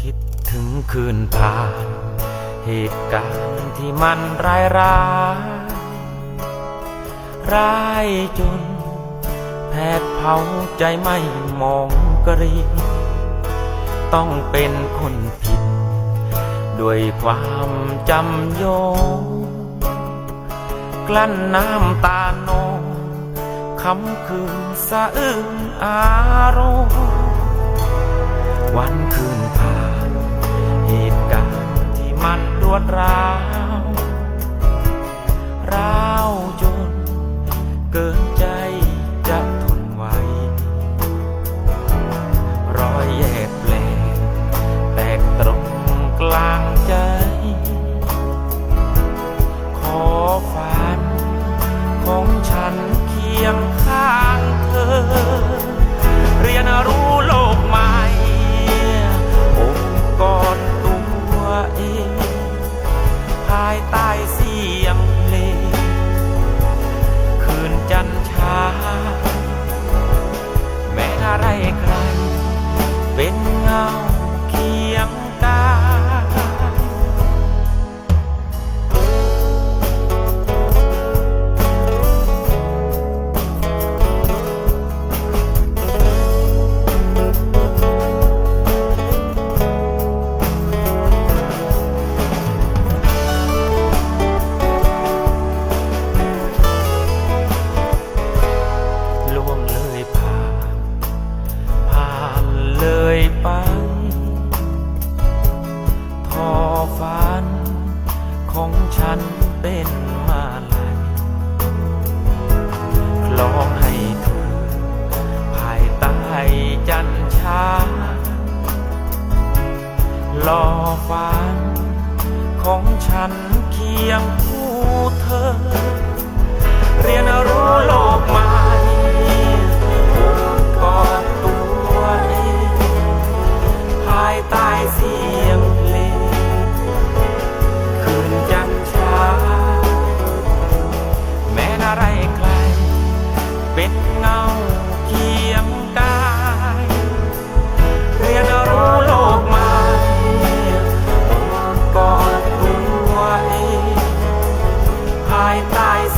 คิดถึงคืนผ่าน เหตุการณ์ที่มันร้ายร้ายร้ายจน แผดเผาใจไม่มองกรี ต้องเป็นคนผิด ด้วยความจำโยง กลั้นน้ำตาโนคำคืนสะอื้นอารมณ์ วันคืนผ่านเหตุการณ์ที่มันรวดร้าว now ไป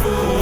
Oh.